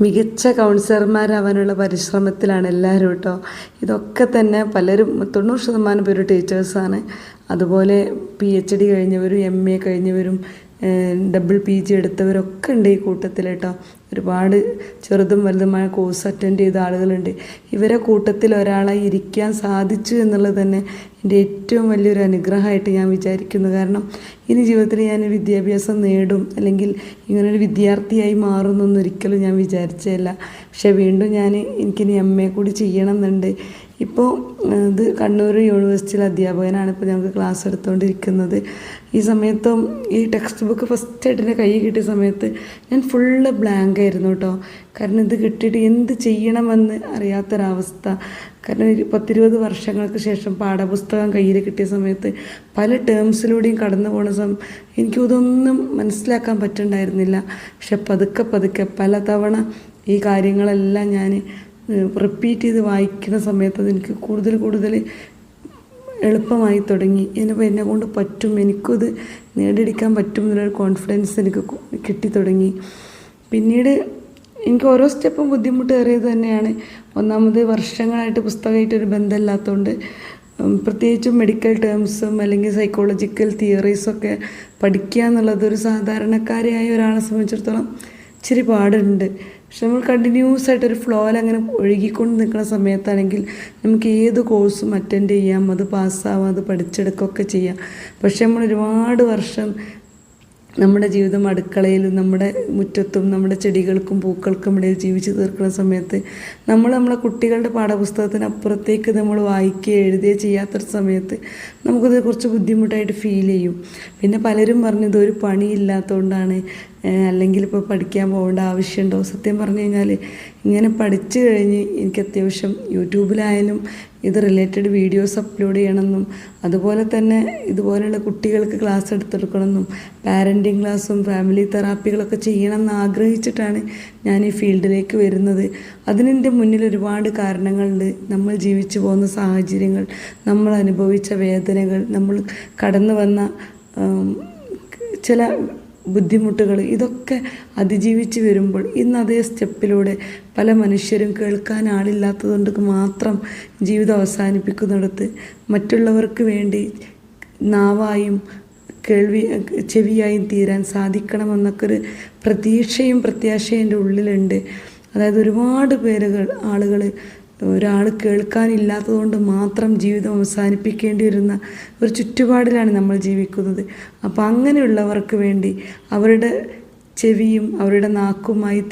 മികച്ച കൗൺസിലർമാരാവാനുള്ള പരിശ്രമത്തിലാണ് എല്ലാവരും കേട്ടോ ഇതൊക്കെ തന്നെ പലരും തൊണ്ണൂറ് ശതമാനം പേര് ടീച്ചേഴ്സാണ് അതുപോലെ പി എച്ച് ഡി കഴിഞ്ഞവരും എം എ കഴിഞ്ഞവരും ഡബിൾ പി ജി എടുത്തവരൊക്കെ ഉണ്ട് ഈ കൂട്ടത്തിൽ കേട്ടോ. ഒരുപാട് ചെറുതും വലുതുമായ കോഴ്സ് അറ്റൻഡ് ചെയ്ത ആളുകളുണ്ട്. ഇവരെ കൂട്ടത്തിൽ ഒരാളായി ഇരിക്കാൻ സാധിച്ചു എന്നുള്ളത് തന്നെ എന്റെ ഏറ്റവും വലിയൊരു അനുഗ്രഹമായിട്ട് ഞാൻ വിചാരിക്കുന്നു. കാരണം ഇനി ജീവിതത്തിൽ ഞാൻ വിദ്യാഭ്യാസം നേടും അല്ലെങ്കിൽ ഇങ്ങനൊരു വിദ്യാർത്ഥിയായി മാറുന്നൊന്നും ഒരിക്കലും ഞാൻ വിചാരിച്ചതല്ല പക്ഷേ വീണ്ടും ഞാൻ എനിക്കിനി എം എ കൂടി ചെയ്യണം എന്നുണ്ട്. ഇപ്പോൾ ഇത് കണ്ണൂർ യൂണിവേഴ്സിറ്റിയിലെ അധ്യാപകനാണ് ഇപ്പോൾ ഞങ്ങൾക്ക് ക്ലാസ് എടുത്തുകൊണ്ടിരിക്കുന്നത്. ഈ സമയത്തും ഈ ടെക്സ്റ്റ് ബുക്ക് ഫസ്റ്റ് ആയിട്ട് എന്റെ കൈ കിട്ടിയ സമയത്ത് ഞാൻ ഫുള്ള് ബ്ലാങ്ക് ആയിരുന്നു കേട്ടോ. കാരണം ഇത് കിട്ടിയിട്ട് എന്ത് ചെയ്യണമെന്ന് അറിയാത്തൊരവസ്ഥ. കാരണം പത്തിരുപത് വർഷങ്ങൾക്ക് ശേഷം പാഠപുസ്തകം കയ്യിൽ കിട്ടിയ സമയത്ത് പല ടേംസിലൂടെയും കടന്നു പോണ സമയം എനിക്കിതൊന്നും മനസ്സിലാക്കാൻ പറ്റുന്നുണ്ടായിരുന്നില്ല പക്ഷെ പതുക്കെ പതുക്കെ പലതവണ ഈ കാര്യങ്ങളെല്ലാം ഞാൻ റിപ്പീറ്റ് ചെയ്ത് വായിക്കുന്ന സമയത്ത് അതെനിക്ക് കൂടുതൽ കൂടുതൽ എളുപ്പമായി തുടങ്ങി. എന്നെ എന്നെ കൊണ്ട് പറ്റും. എനിക്കത് നേടിയെടുക്കാൻ പറ്റും എന്നുള്ളൊരു കോൺഫിഡൻസ് എനിക്ക് കിട്ടി തുടങ്ങി. പിന്നീട് എനിക്ക് ഓരോ സ്റ്റെപ്പും ബുദ്ധിമുട്ടേറിയത് തന്നെയാണ്. ഒന്നാമത് വർഷങ്ങളായിട്ട് പുസ്തകമായിട്ടൊരു ബന്ധമില്ലാത്തതുകൊണ്ട് പ്രത്യേകിച്ചും മെഡിക്കൽ ടേംസും അല്ലെങ്കിൽ സൈക്കോളജിക്കൽ തിയറീസൊക്കെ പഠിക്കുക എന്നുള്ളത് ഒരു സാധാരണക്കാരിയായ ഒരാളെ സംബന്ധിച്ചിടത്തോളം ഇച്ചിരി പാടുണ്ട്. പക്ഷെ നമ്മൾ കണ്ടിന്യൂസ് ആയിട്ട് ഒരു ഫ്ലോയിൽ അങ്ങനെ ഒഴുകിക്കൊണ്ട് നിൽക്കുന്ന സമയത്താണെങ്കിൽ നമുക്ക് ഏത് കോഴ്സും അറ്റൻഡ് ചെയ്യാം. അത് പാസ്സാവാം അത് പഠിച്ചെടുക്കുകയൊക്കെ ചെയ്യാം. പക്ഷെ നമ്മൾ ഒരുപാട് വർഷം നമ്മുടെ ജീവിതം അടുക്കളയിലും നമ്മുടെ മുറ്റത്തും നമ്മുടെ ചെടികൾക്കും പൂക്കൾക്കും ഇടയിൽ ജീവിച്ചു തീർക്കുന്ന സമയത്ത് നമ്മൾ നമ്മളെ കുട്ടികളുടെ പാഠപുസ്തകത്തിനപ്പുറത്തേക്ക് നമ്മൾ വായിക്കുകയോ എഴുതുകയോ ചെയ്യാത്തൊരു സമയത്ത് നമുക്കത് കുറച്ച് ബുദ്ധിമുട്ടായിട്ട് ഫീൽ ചെയ്യും. പിന്നെ പലരും പറഞ്ഞു ഇതൊരു പണിയില്ലാത്തതുകൊണ്ടാണ് അല്ലെങ്കിൽ ഇപ്പോൾ പഠിക്കാൻ പോകേണ്ട ആവശ്യമുണ്ടോ? സത്യം പറഞ്ഞു കഴിഞ്ഞാൽ ഇങ്ങനെ പഠിച്ചു കഴിഞ്ഞ് എനിക്ക് അത്യാവശ്യം യൂട്യൂബിലായാലും ഇത് റിലേറ്റഡ് വീഡിയോസ് അപ്ലോഡ് ചെയ്യണമെന്നും അതുപോലെ തന്നെ ഇതുപോലെയുള്ള കുട്ടികൾക്ക് ക്ലാസ് എടുത്തെടുക്കണമെന്നും പാരന്റിങ് ക്ലാസ്സും ഫാമിലി തെറാപ്പികളൊക്കെ ചെയ്യണമെന്ന് ആഗ്രഹിച്ചിട്ടാണ് ഞാൻ ഈ ഫീൽഡിലേക്ക് വരുന്നത്. അതിനെന്റെ മുന്നിൽ ഒരുപാട് കാരണങ്ങളുണ്ട്. നമ്മൾ ജീവിച്ചു പോകുന്ന സാഹചര്യങ്ങൾ നമ്മൾ അനുഭവിച്ച വേദനകൾ നമ്മൾ കടന്നു വന്ന ചില ബുദ്ധിമുട്ടുകൾ ഇതൊക്കെ അതിജീവിച്ച് വരുമ്പോൾ ഇന്ന് അതേ സ്റ്റെപ്പിലൂടെ പല മനുഷ്യരും കേൾക്കാൻ ആളില്ലാത്തതുകൊണ്ട് മാത്രം ജീവിതം അവസാനിപ്പിക്കുന്നിടത്ത് മറ്റുള്ളവർക്ക് വേണ്ടി നാവായും കേൾവി ചെവിയായും തീരാൻ സാധിക്കണമെന്നൊക്കെ ഒരു പ്രതീക്ഷയും പ്രത്യാശയും എന്റെ ഉള്ളിലുണ്ട്. അതായത് ഒരുപാട് പേരുകൾ ആളുകൾ ഒരാൾ കേൾക്കാനില്ലാത്തതുകൊണ്ട് മാത്രം ജീവിതം അവസാനിപ്പിക്കേണ്ടി വരുന്ന ഒരു ചുറ്റുപാടിലാണ് നമ്മൾ ജീവിക്കുന്നത്. അപ്പോൾ അങ്ങനെയുള്ളവർക്ക് വേണ്ടി അവരുടെ ചെവിയും അവരുടെ നാക്കുമായി